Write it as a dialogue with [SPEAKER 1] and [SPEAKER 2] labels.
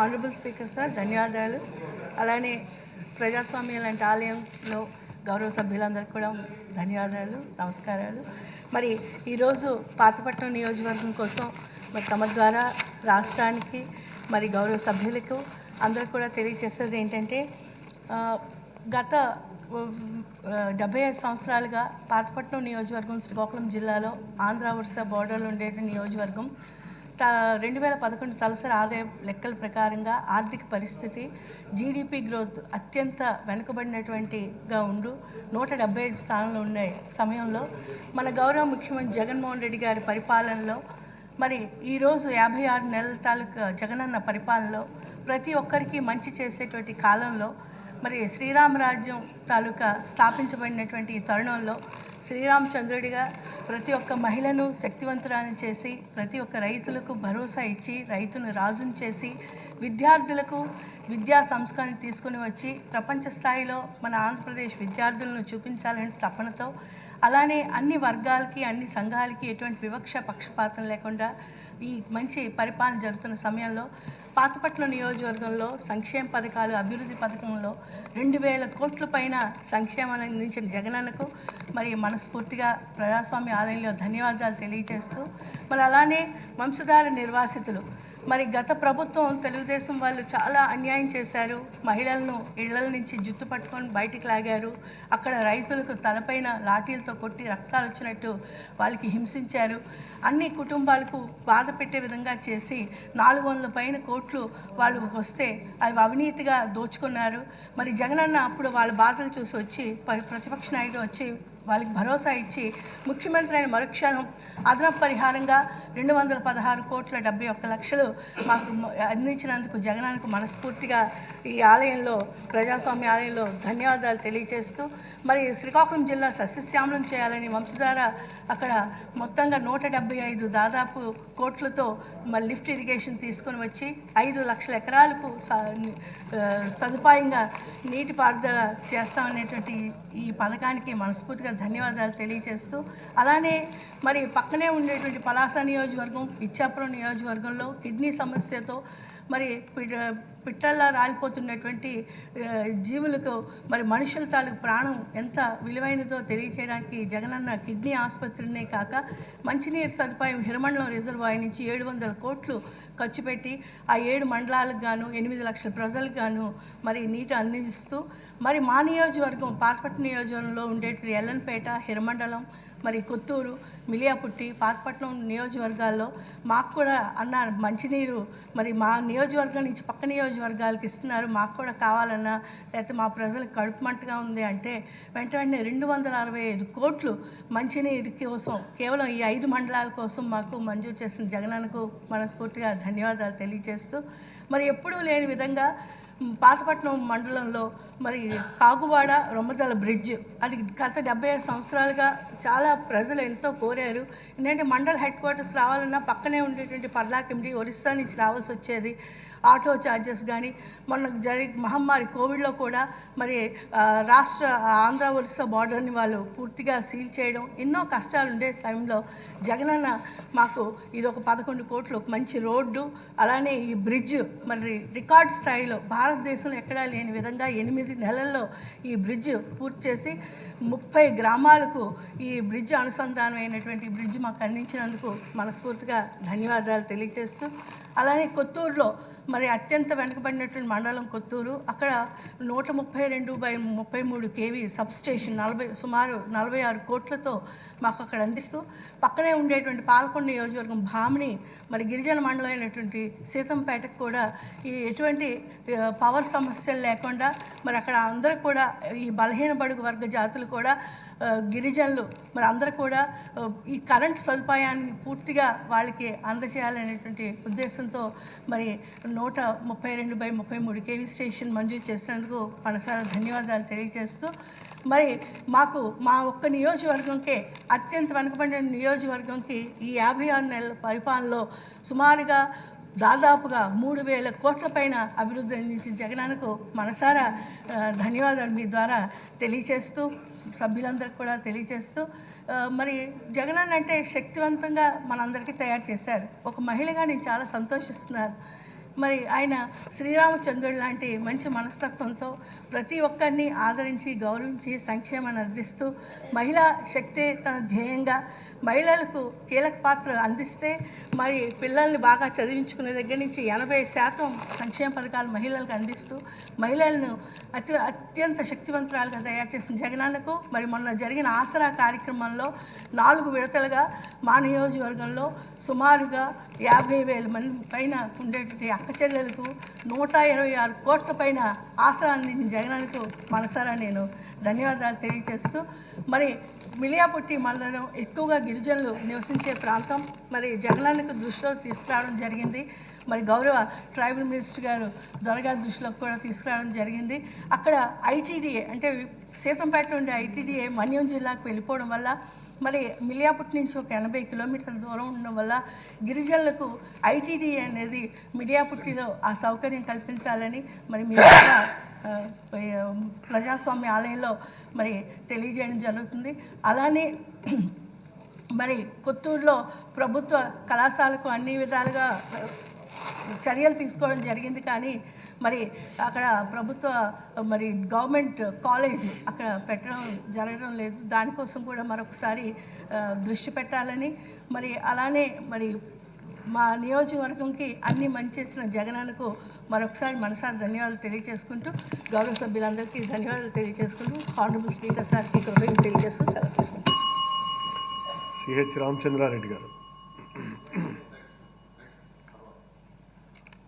[SPEAKER 1] Honourable speaker sir ధన్యవాదాలు. అలానే ప్రజాస్వామ్యం లాంటి ఆలయంలో గౌరవ సభ్యులందరికీ కూడా ధన్యవాదాలు నమస్కారాలు. మరి ఈరోజు పాతపట్నం నియోజకవర్గం కోసం మరి తమ ద్వారా రాష్ట్రానికి మరి గౌరవ సభ్యులకు అందరూ కూడా తెలియజేసేది ఏంటంటే గత డెబ్బై ఐదు సంవత్సరాలుగా పాతపట్నం నియోజకవర్గం శ్రీకాకుళం జిల్లాలో ఆంధ్ర ఒరిస్సా బోర్డర్లో ఉండే నియోజకవర్గం త రెండు వేల పదకొండు తలసరి ఆదాయ లెక్కల ప్రకారంగా ఆర్థిక పరిస్థితి జీడిపి గ్రోత్ అత్యంత వెనుకబడినటువంటిగా ఉండు. నూట డెబ్బై ఐదు స్థానంలో ఉండే సమయంలో మన గౌరవ ముఖ్యమంత్రి జగన్మోహన్ రెడ్డి గారి పరిపాలనలో మరి ఈరోజు యాభై ఆరు నెలల తాలూకా జగనన్న పరిపాలనలో ప్రతి ఒక్కరికి మంచి చేసేటువంటి కాలంలో మరి శ్రీరామరాజ్యం తాలూకా స్థాపించబడినటువంటి ఈ తరుణంలో శ్రీరామచంద్రుడిగా ప్రతి ఒక్క మహిళను శక్తివంతురాలను చేసి ప్రతి ఒక్క రైతులకు భరోసా ఇచ్చి రైతును రాజును చేసి విద్యార్థులకు విద్యా సంస్కరణ తీసుకుని వచ్చి ప్రపంచ స్థాయిలో మన ఆంధ్రప్రదేశ్ విద్యార్థులను చూపించాలని తపనతో అలానే అన్ని వర్గాలకి అన్ని సంఘాలకి ఎటువంటి వివక్ష పక్షపాతం లేకుండా ఈ మంచి పరిపాలన జరుగుతున్న సమయంలో పాతపట్నం నియోజకవర్గంలో సంక్షేమ పథకాలు అభివృద్ధి పథకంలో రెండు వేల కోట్ల పైన సంక్షేమాన్ని అందించిన జగనన్నకు మరి మనస్ఫూర్తిగా ప్రజాస్వామ్య ఆలయంలో ధన్యవాదాలు తెలియజేస్తూ మరి అలానే వంశధార నిర్వాసితులు మరి గత ప్రభుత్వం తెలుగుదేశం వాళ్ళు చాలా అన్యాయం చేశారు. మహిళలను ఇళ్ళ నుంచి జుట్టు పట్టుకొని బయటికి లాగారు. అక్కడ రైతులకు తలపైన లాఠీలతో కొట్టి రక్తాలు వచ్చినట్టు వాళ్ళకి హింసించారు. అన్ని కుటుంబాలకు బాధ పెట్టే విధంగా చేసి నాలుగు వందల పైన కోట్లు వాళ్ళు వస్తే అవి అవినీతిగా దోచుకున్నారు. మరి జగనన్న అప్పుడు వాళ్ళ బాధలు చూసి వచ్చి ప- ప్రతిపక్ష నాయుడు వచ్చి వాళ్ళకి భరోసా ఇచ్చి ముఖ్యమంత్రి అయిన మరుక్షణం అదనపు పరిహారంగా రెండు వందల పదహారు కోట్ల డెబ్బై ఒక్క లక్షలు మాకు అందించినందుకు జగనానికి మనస్ఫూర్తిగా ఈ ఆలయంలో ప్రజాస్వామ్య ఆలయంలో ధన్యవాదాలు తెలియజేస్తూ మరి శ్రీకాకుళం జిల్లా సస్యశ్యామలం చేయాలని వంశధార అక్కడ మొత్తంగా నూట డెబ్బై ఐదు దాదాపు కోట్లతో మరి లిఫ్ట్ ఇరిగేషన్ తీసుకొని వచ్చి ఐదు లక్షల ఎకరాలకు స- సదుపాయంగా నీటిపారుదల చేస్తామనేటువంటి ఈ పథకానికి మనస్ఫూర్తిగా ధన్యవాదాలు తెలియజేస్తూ అలానే మరి పక్కనే ఉండేటువంటి పలాస నియోజకవర్గం ఇచ్చాపురం నియోజకవర్గంలో కిడ్నీ సమస్యతో మరి పిట్టల్లా రాలిపోతున్నటువంటి జీవులకు మరి మనుషుల తాలూకు ప్రాణం ఎంత విలువైనదో తెలియచేయడానికి జగనన్న కిడ్నీ ఆసుపత్రినే కాక మంచినీరు సదుపాయం హిరమండలం రిజర్వాయర్ నుంచి ఏడు వందల కోట్లు ఖర్చు పెట్టి ఆ ఏడు మండలాలకు గాను ఎనిమిది లక్షల ప్రజలకు గాను మరి నీటి అందిస్తూ మరి మా నియోజకవర్గం పార్పట్ నియోజకవర్గంలో ఉండేటువంటి ఎల్లన్పేట హిరమండలం మరి కొత్తూరు మిలియాపుట్టి పార్పట్నం నియోజకవర్గాల్లో మాకు కూడా అన్నారు మంచినీరు మరి మా నియోజకవర్గం నుంచి పక్క నియోజకవర్గాలకు ఇస్తున్నారు. మాకు కూడా కావాలన్నా లేకపోతే మా ప్రజలకు కడుపు మంటగా ఉంది అంటే వెంట వెంటనే రెండు వందల అరవై ఐదు కోట్లు మంచినీరు కోసం కేవలం ఈ ఐదు మండలాల కోసం మాకు మంజూరు చేసిన జగనన్నకు మనస్ఫూర్తిగా ధన్యవాదాలు తెలియజేస్తూ మరి ఎప్పుడూ లేని విధంగా పాతపట్నం మండలంలో మరి కాగువాడ రొమ్మదల బ్రిడ్జ్ అది గత డెబ్బై ఐదు సంవత్సరాలుగా చాలా ప్రజలు ఎంతో కోరారు. ఎందుకంటే మండల్ హెడ్ క్వార్టర్స్ రావాలన్నా పక్కనే ఉండేటువంటి పర్లాకిమిడి ఒరిస్సా నుంచి రావాల్సి వచ్చేది. ఆటో ఛార్జెస్ కానీ మొన్న జరి మహమ్మారి కోవిడ్లో కూడా మరి రాష్ట్ర ఆంధ్ర ఒరిస్సా బార్డర్ని వాళ్ళు పూర్తిగా సీల్ చేయడం ఎన్నో కష్టాలు ఉండే టైంలో జగనన్న మాకు ఇది ఒక పదకొండు కోట్లు ఒక మంచి రోడ్డు అలానే ఈ బ్రిడ్జ్ మరి రికార్డ్ స్థాయిలో భారతదేశంలో ఎక్కడా లేని విధంగా ఎనిమిది నెలల్లో ఈ బ్రిడ్జ్ పూర్తి చేసి ముప్పై గ్రామాలకు ఈ బ్రిడ్జ్ అనుసంధానం అయినటువంటి బ్రిడ్జ్ మాకు అందించినందుకు మనస్ఫూర్తిగా ధన్యవాదాలు తెలియజేస్తూ అలానే కొత్తూరులో మరి అత్యంత వెనుకబడినటువంటి మండలం కొత్తూరు. అక్కడ నూట ముప్పై రెండు బై ముప్పై మూడు కేవీ సబ్ స్టేషన్ నలభై సుమారు నలభై ఆరు కోట్లతో మాకు అక్కడ అందిస్తూ పక్కనే ఉండేటువంటి పాలకొండ నియోజకవర్గం భామిని మరి గిరిజన మండలం అయినటువంటి సీతంపేటకు కూడా ఈ ఎటువంటి పవర్ సమస్యలు లేకుండా మరి అక్కడ అందరూ కూడా ఈ బలహీన బడుగు వర్గ జాతులు కూడా గిరిజనులు మరి అందరూ కూడా ఈ కరెంట్ సదుపాయాన్ని పూర్తిగా వాళ్ళకి అందజేయాలనేటువంటి ఉద్దేశంతో మరి నూట ముప్పై రెండు బై ముప్పై మూడు కేవీ స్టేషన్ మంజూరు చేసినందుకు మనసారా ధన్యవాదాలు తెలియజేస్తూ మరి మాకు మా ఒక్క నియోజకవర్గంకే అత్యంత వెనుకబడిన నియోజకవర్గంకి ఈ యాభై ఆరు నెలల పరిపాలనలో సుమారుగా దాదాపుగా మూడు వేల కోట్ల పైన అభివృద్ధి అందించిన జగనానికి మనసారా ధన్యవాదాలు మీ ద్వారా తెలియచేస్తూ సభ్యులందరికీ కూడా తెలియచేస్తూ మరి జగనన్న అంటే శక్తివంతంగా మనందరికీ తయారు చేశారు. ఒక మహిళగా నేను చాలా సంతోషిస్తున్నాను. మరి ఆయన శ్రీరామచంద్రుడు లాంటి మంచి మనస్తత్వంతో ప్రతి ఒక్కరిని ఆదరించి గౌరవించి సంక్షేమాన్ని అందిస్తూ మహిళా శక్తే తన ధ్యేయంగా మహిళలకు కీలక పాత్ర అందిస్తే మరి పిల్లల్ని బాగా చదివించుకునే దగ్గర నుంచి ఎనభై శాతం సంక్షేమ పథకాలు మహిళలకు అందిస్తూ మహిళలను అతి అత్యంత శక్తివంతురాలుగా తయారు చేసిన జగనాన్నకు మరి మొన్న జరిగిన ఆసరా కార్యక్రమంలో నాలుగు విడతలుగా మా నియోజకవర్గంలో సుమారుగా యాభై వేల మంది పైన ఉండేటువంటి అక్క చెల్లెలకు నూట ఇరవై ఆరు కోట్ల పైన ఆసరా అందించిన జగనానికి మనసారా నేను ధన్యవాదాలు తెలియజేస్తూ మరి మిలియాపుట్టి మండలం ఎక్కువగా గిరిజనులు నివసించే ప్రాంతం. మరి జగనానికి దృష్టిలో తీసుకురావడం జరిగింది. మరి గౌరవ ట్రైబల్ మినిస్టర్ గారు దొరగారి దృష్టిలోకి కూడా తీసుకురావడం జరిగింది. అక్కడ ఐటీడీఏ అంటే సీతంపేట నుండి ఐటీడీఏ మన్యం జిల్లాకు వెళ్ళిపోవడం వల్ల మరి మిలియాపుట్ నుంచి ఒక ఎనభై కిలోమీటర్ల దూరం ఉండడం వల్ల గిరిజనులకు ఐటీడీ అనేది మిలియాపుట్టిలో ఆ సౌకర్యం కల్పించాలని మరి మీరు ప్రజాస్వామ్య ఆలయంలో మరి తెలియజేయడం జరుగుతుంది. అలానే మరి కొత్తూరులో ప్రభుత్వ కళాశాలకు అన్ని విధాలుగా చర్యలు తీసుకోవడం జరిగింది. కానీ మరి అక్కడ ప్రభుత్వ మరి గవర్నమెంట్ కాలేజ్ అక్కడ పెట్టడం జరగడం లేదు. దానికోసం కూడా మరొకసారి దృష్టి పెట్టాలని. మరి అలానే మరి మా నియోజకవర్గంకి అన్ని మంచి చేసిన జగనన్నకు మరొకసారి మనసారి ధన్యవాదాలు తెలియజేసుకుంటూ గౌరవ సభ్యులందరికీ ధన్యవాదాలు తెలియజేసుకుంటూ హానరబుల్ స్పీకర్ సార్కి కృతజ్ఞతలు తెలియజేస్తూ సెలవు తీసుకుంటాం
[SPEAKER 2] సిహెచ్ రామచంద్రారెడ్డి గారు.